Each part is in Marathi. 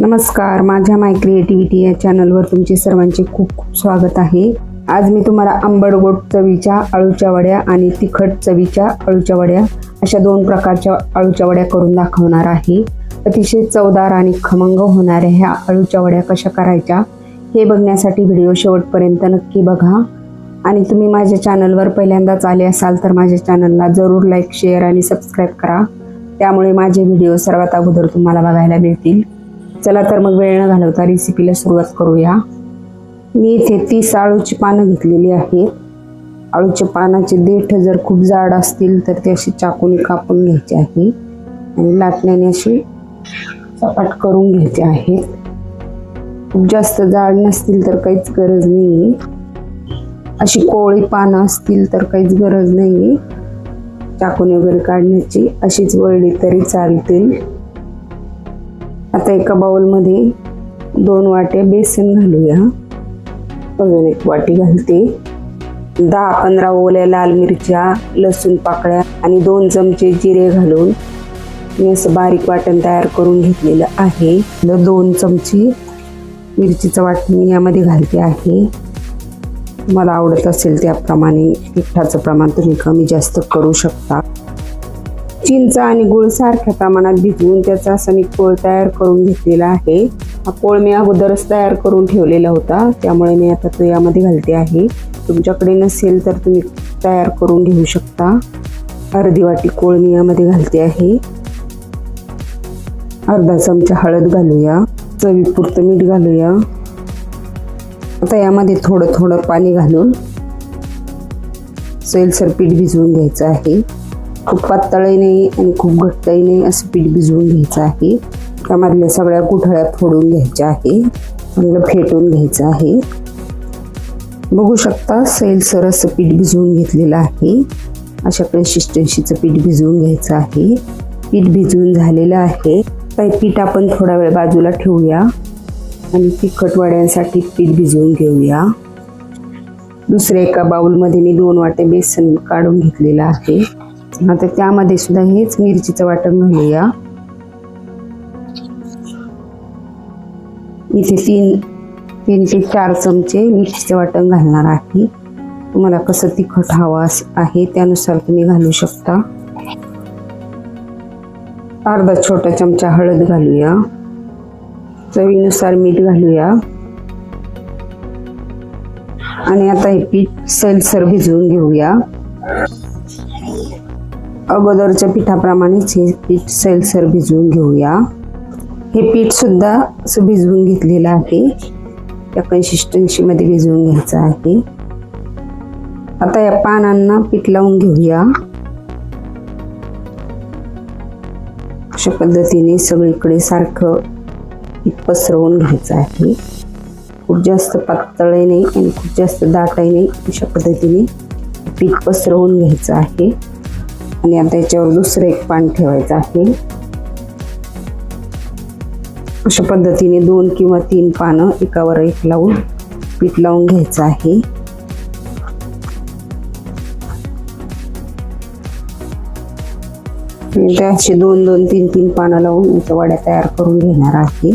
नमस्कार माझ्या माय क्रिएटिव्हिटी या चॅनलवर तुमचे सर्वांचे खूप खूप स्वागत आहे. आज मी तुम्हाला आंबट चवीच्या अळूच्या वड्या आणि तिखट चवीच्या अळूच्या वड्या अशा दोन प्रकारच्या अळूच्या वड्या करून दाखवणार आहे. अतिशय चवदार आणि खमंग होणाऱ्या ह्या अळूच्या वड्या कशा करायच्या हे बघण्यासाठी व्हिडिओ शेवटपर्यंत नक्की बघा. आणि तुम्ही माझ्या चॅनलवर पहिल्यांदाच आले असाल तर माझ्या चॅनलला जरूर लाईक शेअर आणि सबस्क्राईब करा. त्यामुळे माझे व्हिडिओ सर्वात अगोदर तुम्हाला बघायला मिळतील. चला तर मग वेळ न घालवता रेसिपीला सुरुवात करूया. मी इथे तीस आळूची पानं घेतलेली आहेत. आळूच्या पानाचे देठ जर खूप जाड असतील तर ते अशी चाकूने कापून घ्यायचे आहे. आणि लाटण्याने अशी सपाट करून घ्यायचे आहेत खूप जास्त जाड नसतील तर काहीच गरज नाही अशी कोळी पानं असतील तर काहीच गरज नाही चाकूने वगैरे काढण्याची अशीच वळली तरी चालतील. आता एका बाउलमध्ये दोन वाट्या बेसन घालूया. अजून एक वाटी घालते. दहा पंधरा ओल्या लाल मिरच्या लसूण पाकळ्या आणि दोन चमचे जिरे घालून मी असं बारीक वाटण तयार करून घेतलेलं आहे. ल- दोन चमचे मिरचीचं वाटण मी यामध्ये घालते आहे. मला आवडत असेल त्याप्रमाणे तिखटाचं प्रमाण तुम्ही कमी जास्त करू शकता. चिंच आणि गुळ सारख्या प्रमाणात भिजवून त्याचा असं मी पोळ तयार करून घेतलेला आहे. हा पोळ मी अगोदरच तयार करून ठेवलेला होता. त्यामुळे मी आता तो यामध्ये घालते आहे. तुमच्याकडे नसेल तर तुम्ही तयार करून घेऊ शकता. अर्धी वाटी कोळ मी यामध्ये घालते आहे. अर्धा चमचा हळद घालूया. चवीपुरतं मीठ घालूया. आता यामध्ये थोडं थोडं पाणी घालून सैलसर पीठ भिजवून घ्यायचं आहे. खूप पातळही नाही आणि खूप घट्टही नाही असं पीठ भिजवून घ्यायचं आहे. त्यामधल्या सगळ्या गुठळ्या फोडून घ्यायच्या आहे. चांगलं फेटून घ्यायचं आहे. बघू शकता सैलसर असं पीठ भिजवून घेतलेलं आहे. अशा कन्सिस्टन्सीचं पीठ भिजवून घ्यायचं आहे. पीठ भिजवून झालेलं आहे. तर पीठ आपण थोडा वेळ बाजूला ठेवूया. आणि तिखट वड्यांसाठी पीठ भिजवून घेऊया. दुसऱ्या एका बाऊलमध्ये मी दोन वाटे बेसन काढून घेतलेलं आहे. आता त्यामध्ये सुद्धा हेच मिरचीचं वाटण घालूया. इथे तीन तीन ते चार चमचे मिरचीचं वाटण घालणार आहे. तुम्हाला कसं तिखट हवं आहे त्यानुसार तुम्ही घालू शकता. अर्धा छोटा चमचा हळद घालूया. चवीनुसार मीठ घालूया. आणि आता हे पीठ सैलसर भिजवून घेऊया. अगोदरच्या पिठाप्रमाणेच हे पीठ सैलसर भिजवून घेऊया. हे पीठसुद्धा असं भिजवून घेतलेलं आहे. त्या कन्सिस्टन्सीमध्ये भिजवून घ्यायचं आहे. आता या पानांना पीठ लावून घेऊया. अशा पद्धतीने सगळीकडे सारखं पीठ पसरवून घ्यायचं आहे. खूप जास्त पातळीने नाही आणि खूप जास्त दाटाईने नाही. अशा पद्धतीने पीठ पसरवून घ्यायचं आहे. आणि आता याच्यावर दुसरं एक पान ठेवायचं आहे. अशा पद्धतीने दोन किंवा तीन पानं एकावर एक लावून पीठ लावून घ्यायचं आहे. आणि असे दोन दोन तीन तीन पानं लावून याच्या वड्या तयार करून घेणार आहे.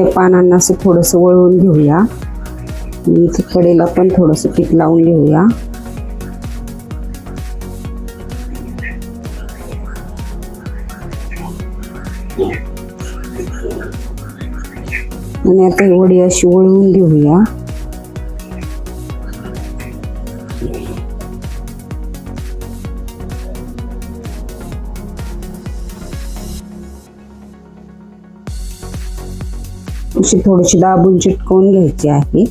ते पानांना असं थोडंसं वळवून घेऊया. आणि इथे कडेला पण थोडंसं पीठ लावून घेऊया. आणि आता ही वडी अशी वळवून घेऊया. अशी थोडीशी दाबून चिटकवून घ्यायची आहे.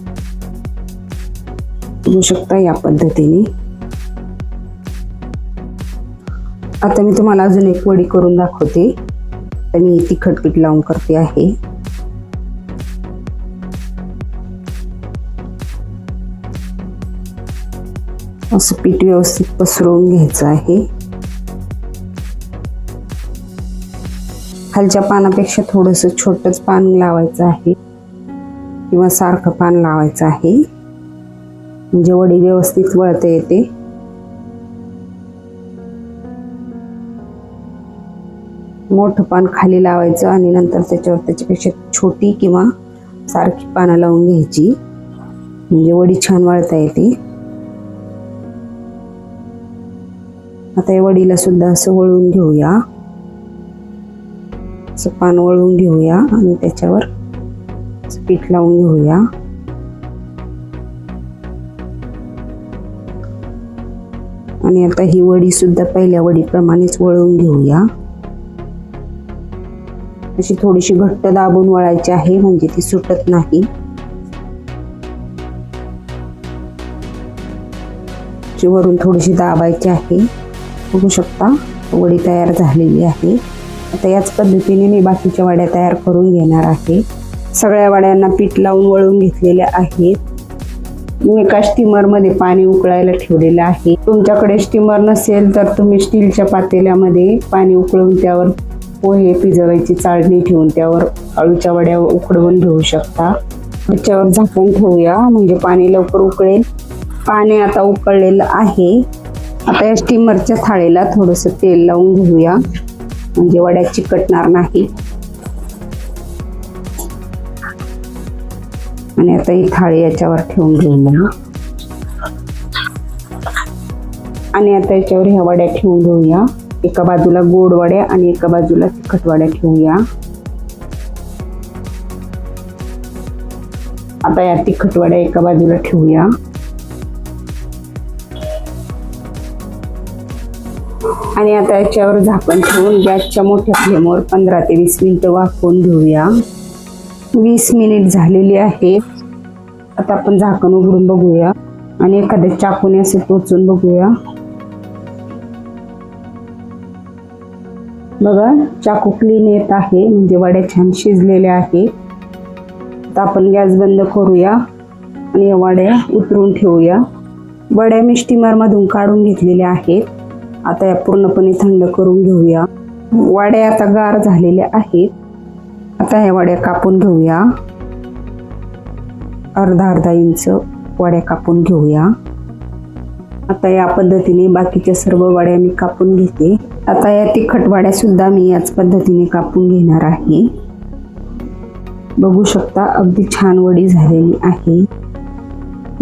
बघू शकता या पद्धतीने. आता मी तुम्हाला अजून एक वडी करून दाखवते. तर मी तिखट पीठ लावून करते आहे. असं पीठ व्यवस्थित पसरवून घ्यायचं आहे. खालच्या पानापेक्षा थोडंसं छोटंच पान लावायचं आहे. किंवा सारखं पान लावायचं आहे. म्हणजे वडी व्यवस्थित वळता येते. मोठं पान खाली लावायचं आणि नंतर त्याच्यावर त्याच्यापेक्षा छोटी किंवा सारखी पानं लावून घ्यायची. म्हणजे वडी छान वळता येते. आता या वडीला सुद्धा असं वळून घेऊया. असं पान वळून घेऊया आणि त्याच्यावर पीठ लावून घेऊया. आणि आता ही वडी सुद्धा पहिल्या वडीप्रमाणेच वळवून घेऊया. अशी थोडीशी घट्ट दाबून वळायची आहे म्हणजे ती सुटत नाही. वरून थोडीशी दाबायची आहे. बघू शकता वडी तयार झालेली आहे. आता याच पद्धतीने मी बाकीच्या वड्या तयार करून घेणार आहे. सगळ्या वड्यांना पीठ लावून वळून घेतलेल्या आहेत. मी एका स्टीमरमध्ये पाणी उकळायला ठेवलेलं आहे. तुमच्याकडे स्टीमर नसेल तर तुम्ही स्टीलच्या पातेल्यामध्ये पाणी उकळून त्यावर पोहे पिजवायची चाळणी ठेवून त्यावर अळूच्या वड्या उकडवून घेऊ शकता. त्याच्यावर झाकण ठेवूया म्हणजे पाणी लवकर उकळेल. पाणी आता उकळलेलं आहे. आता या स्टीमरच्या थाळीला थोडंसं तेल लावून घेऊया. म्हणजे वड्या चिकटणार नाही. आणि आता ही थाळी याच्यावर ठेवून घेऊया आणि आता याच्यावर ह्या वड्या ठेवून घेऊया. एका बाजूला गोड वड्या आणि एका बाजूला तिखट वड्या ठेवूया. आता या तिखट वड्या एका बाजूला ठेवूया. आणि आता याच्यावर झाकण ठेवून गॅसच्या मोठ्या फ्लेमवर पंधरा ते वीस मिनिटं वाफवून घेऊया. वीस मिनिट झालेली आहे. आता आपण झाकण उघडून बघूया. आणि एखाद्या चाकूने असं टोचून बघूया. बघा चाकू क्लीन येत आहे. म्हणजे वड्या छान शिजलेल्या आहेत आता आपण गॅस बंद करूया. आणि वड्या उतरून ठेवूया. वड्या मिष्टीमारमधून काढून घेतलेल्या आहेत. आता या पूर्णपणे थंड करून घेऊया. वाड्या आता गार झालेल्या आहेत. आता ह्या वाड्या कापून घेऊया. अर्धा अर्धा इंच वाड्या कापून घेऊया. आता या पद्धतीने बाकीच्या सर्व वाड्या मी कापून घेते. आता या तिखट वाड्यासुद्धा मी याच पद्धतीने कापून घेणार आहे. बघू शकता अगदी छान वडी झालेली आहे.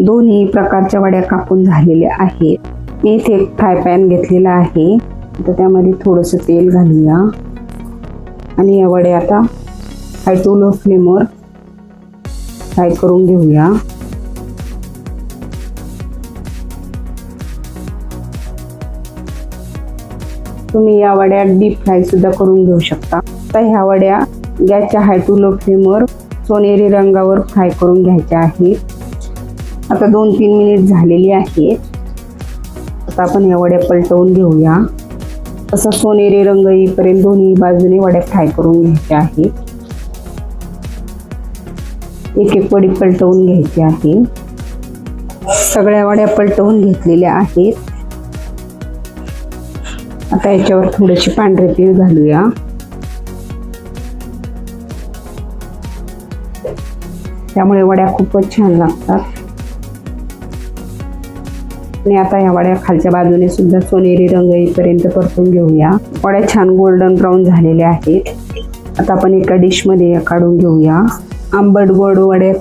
दोन्ही प्रकारच्या वड्या कापून झालेल्या आहेत. मी इथे एक फ्राय पॅन घेतलेला आहे. आता त्यामध्ये थोडंसं तेल घालूया. आणि या वड्या आता हाय टू लो फ्लेमवर फ्राय करून घेऊया. तुम्ही या वड्या डीप फ्राय सुद्धा करून घेऊ शकता. तर ह्या वड्या गॅसच्या हाय टू लो फ्लेमवर सोनेरी रंगावर फ्राय करून घ्यायच्या आहेत. आता दोन तीन मिनिट झालेली आहेत. आता आपण या वड्या पलटवून घेऊया. तसा सोनेरी रंग येईपर्यंत दोन्ही बाजूने वड्या फ्राय करून घ्यायच्या आहेत. एक एक वडी पलटवून घ्यायची आहे. सगळ्या वड्या पलटवून घेतलेल्या आहेत. आता याच्यावर थोडेसे पांढरे तीळ घालूया. त्यामुळे वड्या खूपच छान लागतात. आणि आता या वड्या खालच्या बाजूने सुद्धा सोनेरी रंग येईपर्यंत परतून घेऊया. वड्या छान गोल्डन ब्राऊन झालेल्या आहेत. आता आपण एका डिशमध्ये काढून घेऊया. आंबट गोड वड्या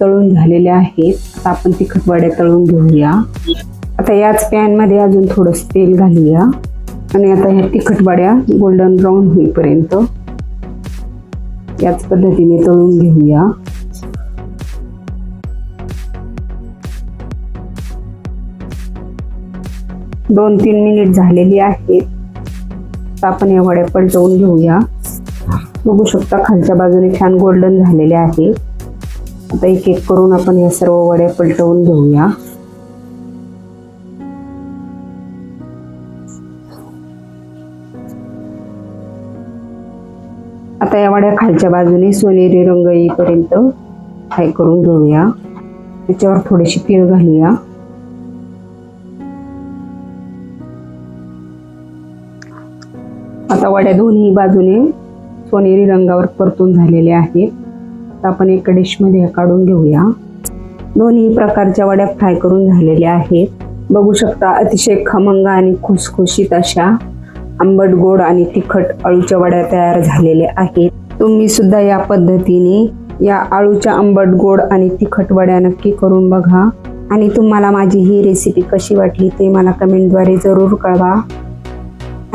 तळून झालेल्या आहेत. आता आपण तिखट वड्या तळून घेऊया. आता याच पॅनमध्ये अजून थोडंसं तेल घालूया. आणि आता ह्या तिखट वड्या गोल्डन ब्राऊन होईपर्यंत याच पद्धतीने तळून घेऊया. दोन तीन मिनिट झालेली आहेत. आपण या वड्या पलटवून घेऊया. बघू शकता खालच्या बाजूने छान गोल्डन झालेले आहे. आता एक एक करून आपण या सर्व वड्या पलटवून घेऊया. आता या वड्या खालच्या बाजूने सोनेरी रंग येईपर्यंत फ्राय करून घेऊया. त्याच्यावर थोडीशी तीळ घालूया. आता वड्या दोन्ही बाजूने सोनेरी रंगावर परतून झालेले आहेत. आपण एका डिशमध्ये काढून घेऊया. दोन्ही प्रकारच्या वड्या फ्राय करून झालेल्या आहेत. बघू शकता अतिशय खमंग आणि खुसखुशीत अशा आंबट गोड आणि तिखट अळूच्या वड्या तयार झालेल्या आहेत. तुम्ही सुद्धा या पद्धतीने या आळूच्या आंबट गोड आणि तिखट वड्या नक्की करून बघा. आणि तुम्हाला माझी ही रेसिपी कशी वाटली ते मला कमेंटद्वारे जरूर कळवा.